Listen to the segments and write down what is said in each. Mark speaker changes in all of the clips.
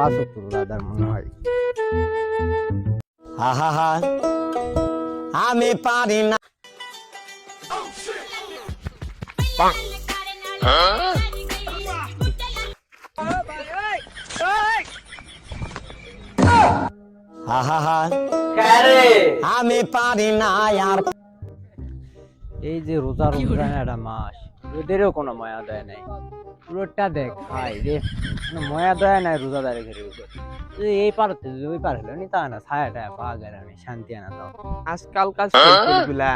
Speaker 1: পাঁচ রোজাদার মনে হয়।
Speaker 2: হা হা হা। আমি পারি না। হা হা হা। আমি পারি না আর
Speaker 1: এই যে রোজা রমজান একটা মাস। ওদেরও কোনো মায়া দয়া নাই। পুরোটা দেখ ভাই রে কোনো মায়া দয়া নাই রোজাদারের ঘরে উপর এই পার ওই পার হলো নি তা না ছায়া টায়া পা গেলে আমি শান্তি আনা দাও।
Speaker 3: আজকালকারগুলা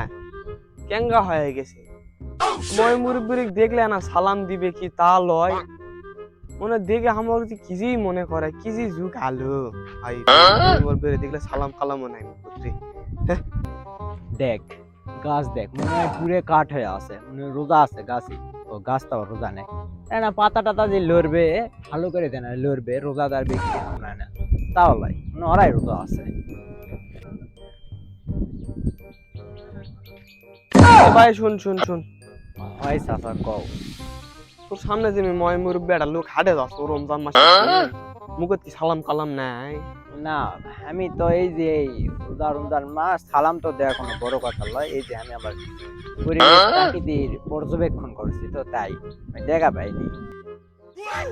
Speaker 3: কেঙ্গা হয়ে গেছে। মই মুরব্বীর দেখলে না সালাম দিবে কি তা লয়। মনে দেখে আমার যে কিজি মনে করে কিজি যুগ আলো। ভাই মুরব্বীর দেখলে সালাম কালামও নাই মুখে
Speaker 1: দেখ গাছ দেখ মনে হয় পুরে কাঠ হয়ে আছে মনে হয় রোজা আছে গাছে ও গাছ তো রোজা নেই। না পাতা টাতা যে লড়বে ভালো করে দেয় না লড়বে রোজাদার ব্যক্তি আমরা না তাও লাই মানে ওরাই রোজা আছে।
Speaker 3: ভাই শুন শুন শুন।
Speaker 1: হয় চাচা কও।
Speaker 3: তোর সামনে যে ময় মুরব্বী একটা লোক হাটে যাচ্ছে রমজান মাসে। মুখে কি সালাম কালাম নাই?
Speaker 1: না আমি তো এই যে এই রোজা রমজান মাস সালাম তো দেওয়া কোনো বড় কথা নয় এই যে আমি আমার পরিবেশ প্রাকৃতির পর্যবেক্ষণ করছি তো তাই আমি দেখা পাইনি।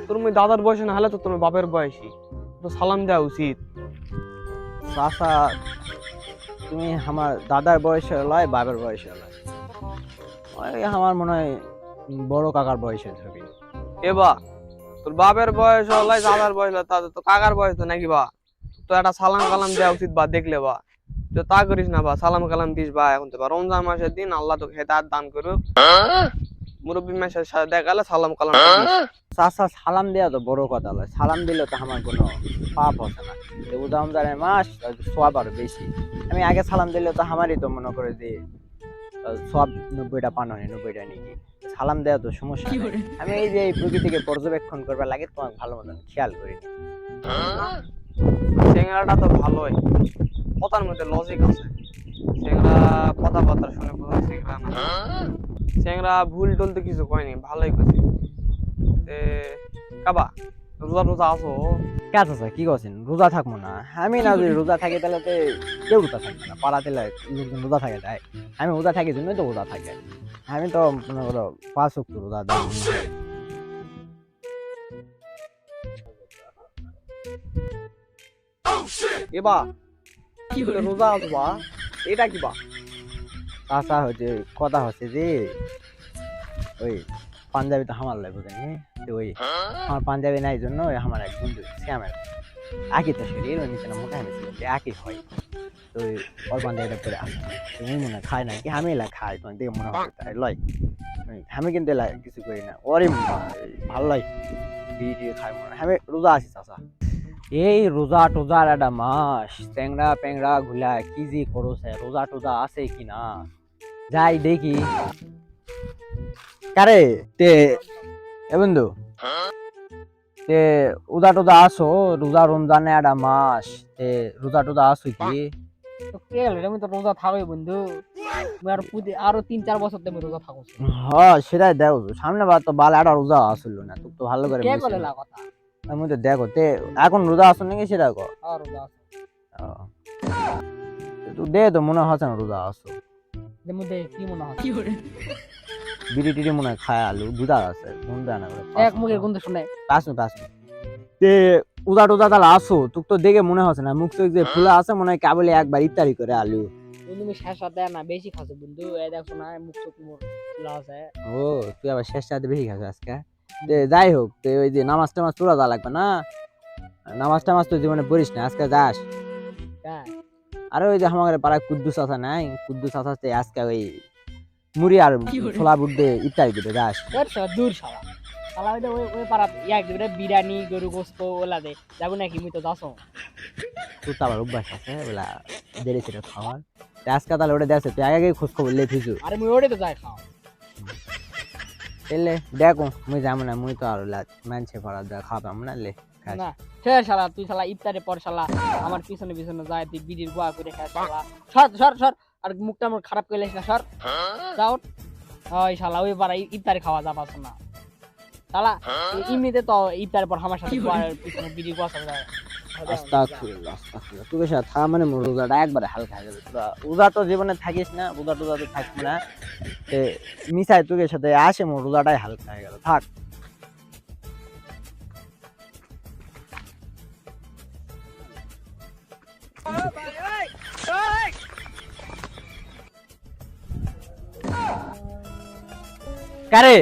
Speaker 3: তোর মুই দাদার বয়সে না হলে তো তোমার বাপের বয়সী তো সালাম দেওয়া উচিত।
Speaker 1: চাচা তুমি আমার দাদার বয়সে লয় বাবার বয়সে লয়। ওই আমার মনে হয় বড় কাকার বয়সে ধরবি
Speaker 3: এবা তোর বাপের বয়স হলাই দাদার বয়স হলো তাদের তো কাকার বয়স তো নাকি বা? তো একটা সালাম কালাম দেওয়া উচিত বা দেখলে বা। তো তা করিস না বা সালাম কালাম দিস বা এখন তো রমজান মাসের দিন আল্লাহ তোকে হেদায়ত দান করুক। মুরব্বী মাসের সাথে দেখালে সালাম কালাম
Speaker 1: চাচা সালাম দেওয়া তো বড় কথা লয়। সালাম দিলে তো আমার কোনো পাপ হচ্ছে না। যে উদাহরণের মাস সব আরও বেশি। আমি আগে সালাম দিলে তো আমারই তো মনে করে যে সব নব্বইটা পান হয় নব্বইটা নাকি সালাম দেওয়া তো সমস্যা। আমি এই যে এই প্রকৃতিকে পর্যবেক্ষণ করবার লাগে তোমাকে ভালো মতন খেয়াল করি
Speaker 3: চেংড়াটা তো ভালোই। কথার মধ্যে লজিক আছে। চেংড়া কথাবার্তা শুনে বোঝা না। চেংড়া ভুল টুল তো কিছু কয়নি, ভালোই কইছে। কাবা, রোজা রোজা আসো
Speaker 1: কে আছে কি করছেন রোজা থাকব না। আমি না যদি রোজা থাকি তাহলে তো কেউ রোজা থাকবে না। পাড়াতে লোকজন রোজা থাকে তাই। আমি রোজা থাকি জন্যই তো রোজা থাকে। আমি তো মনে করো পাঁচ রোজা দিই।
Speaker 3: এবা কি বলে রোজা আসবা এটা কি বা?
Speaker 1: তাছা হচ্ছে কথা হচ্ছে যে ওই পাঞ্জাবি তো আমার লাগে বুঝেন তো ওই আমার পাঞ্জাবি নাই জন্য ওই আমার এক বন্ধু শ্যামের আকি তো শরীর ওই নিচে মোটা আমি ছিলাম যে আকি হয়। তো ওই ওর পাঞ্জাবিটা পরে আসে। তুমি মনে খায় না কি আমি এলা খাই তোমার দেখে মনে হয় তাই লয়। আমি কিন্তু এলা কিছু করি না হয় ভালো লাগে বিড়ি খাই মনে হয়। আমি রোজা আছি চাচা। এই রোজা টোজার একটা মাস ট্যাংরা প্যাংরা গুলা কি যে করছে রোজা টোজা আছে কি না? যাই দেখি। কারে তে এ বন্ধু। তে উদা টুদা আসো রোজা রমজানে একটা মাস তে রোজা টুদা আসো কি?
Speaker 4: আমি তো রোজা বন্ধু। আরও তিন চার বছর তুমি রোজা থাকো
Speaker 1: হ্যাঁ সেটাই দেখো সামনে বার তো বাল একটা রোজা আসলো না তো ভালো করে
Speaker 4: কে। কথা?
Speaker 1: আমি তো দেখো তে এখন রোজা আসো নাকি সেটা কো?
Speaker 4: আর আছে।
Speaker 1: তুই দে তো মনে হচ্ছে না রোজা আসো
Speaker 4: কি মনে হয়
Speaker 1: বিড়ি টিড়ি মনে হয় খায় আলু দুধা আছে দেয় না
Speaker 4: এক মুখের গন্ধ শুনে।
Speaker 1: পাঁচ মিনিট পাঁচ মিনিট। তে উদা টুদা তাহলে আসো তুই তো দেখে মনে হচ্ছে না মুখ চোখ যে ফুলা আছে মনে হয় কেবল একবার ইত্যাদি করে আলু।
Speaker 4: তুমি শেষ রাতে না বেশি খাচ্ছো বন্ধু এই দেখছ না মুখ চোখ মোর খোলা আছে।
Speaker 1: ও তুই আবার শেষ রাতে বেশি খাস আজকে? তে যাই হোক তে ওই যে নামাজ টামাজ তোরা যা লাগবে না? নামাজ টামাজ তো জীবনে পড়িস না আজকে যাস। আর ওই যে আমাদের পাড়ায় কুদ্দুস আছে নাই কুদ্দুস আছে আজকে ওই মুড়ি আর ছোলা বুট দিয়ে ইত্যাদি দিতে যাস।
Speaker 4: দূর দূর শালা। ওই ওই ওই পাড়া এক দিবে বিরিয়ানি গরু গোস্ত ওলা দে যাব নাকি মুই তো যাসো।
Speaker 1: তোর তো আবার অভ্যাস আছে ওলা দেরি খাওয়ার। আজকে তাহলে ওটা দেখছে তুই আগে খোঁজ খবর লে
Speaker 4: আরে মুই তো যাই খাও
Speaker 1: এলে দেখো মুই যাব না মুই তো আর মানছে পাড়া যা খাওয়াম না লে।
Speaker 4: না সে শালা তুই শালা ইফতারে পর শালা আমার পিছনে পিছনে যায় তুই বিড়ির গোয়া করে খাস শালা। সর সর সর আর মুখটা আমার খারাপ করে না সর। যাও। ওই শালা ওই পাড়া ইফতারে খাওয়া যাবা না। শালা এমনিতে তো ইফতারের পর আমার সাথে পিছনে বিড়ি গোয়া খাবে
Speaker 1: আস্তাগফিরুল্লাহ আস্তাগফিরুল্লাহ তুই সাথে থা মানে রোজাটা একবারে হালকা হয়ে যাবে রোজা তো জীবনে থাকিস না রোজা টোজা তো থাকব না। তে মিশাই তোকে সাথে আসে মোর রোজাটাই হালকা হয়ে গেল। থাক। কারে?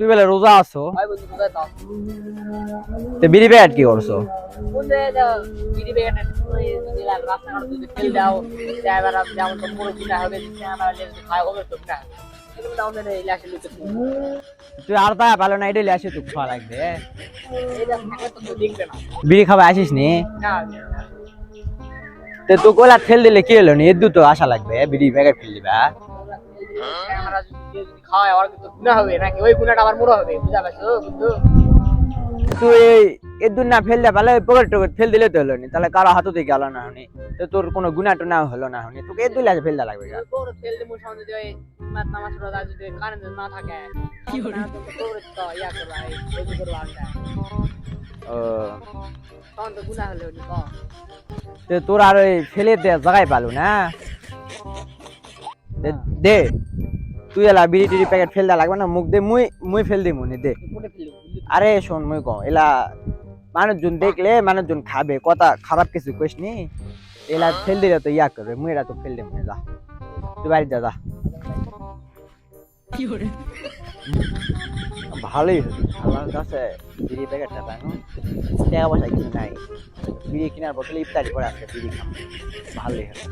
Speaker 1: তুই বেলা রোজা আছো?
Speaker 4: তো
Speaker 1: বিড়ি প্যাকেট কি করছ?
Speaker 4: তো তো
Speaker 1: তুই আর তা ভালো না এটা আসে তুই খাওয়া লাগবে
Speaker 4: তো
Speaker 1: বিড়ি খাবার আসিস নি? তো তুই কোলা ফেল দিলে কি হলো নি? এদু তো আশা লাগবে বিড়ি প্যাকেট ফেল দিবা
Speaker 4: খাওয়ায় আমার কিন্তু গুণা হবে নাকি? ওই গুণাটা আমার মনে হবে বুঝা পারছ বন্ধু।
Speaker 1: তুই এদু না ফেল দে ভালো পকেট টকেট ফেল দিলে তো হলো নি। তাহলে কারও থেকে গেল না হনি তো তোর কোনো গুণা টুনা হলো না হনি তোকে এদু লাগে ফেল লাগবে গা।
Speaker 4: তোর ফেল দিমু সামনে যদি ওই নামাজ রোজা যদি কারেন্ট না থাকে। তোর তো ইয়া করবা এই করবা
Speaker 1: ও।
Speaker 4: তখন তো গুণা হলে নি তো
Speaker 1: তোর আর ওই ফেলে দে জায়গায় পালু না? দে- দে। তুই এলা বিড়ি টিড়ি প্যাকেট ফেল দেওয়া লাগবে না মুখ দে মুই মুই ফেল দিমু নি দে। আরে শোন মুই কও এলা মানুষজন দেখলে মানুষজন খাবে কথা খারাপ কিছু কইস নি এলা ফেল দিলে তো ইয়া করবে মুই এরা তো ফেল দেবো যা। তুই বাড়ি যা যা। ভালোই আমার কাছে বিড়ি প্যাকেটটা পানো টাকা পয়সা কিছু নাই বিড়ি কেনার বদলে ইফতারি করে আসছে বিড়ি খাব ভালোই হলো।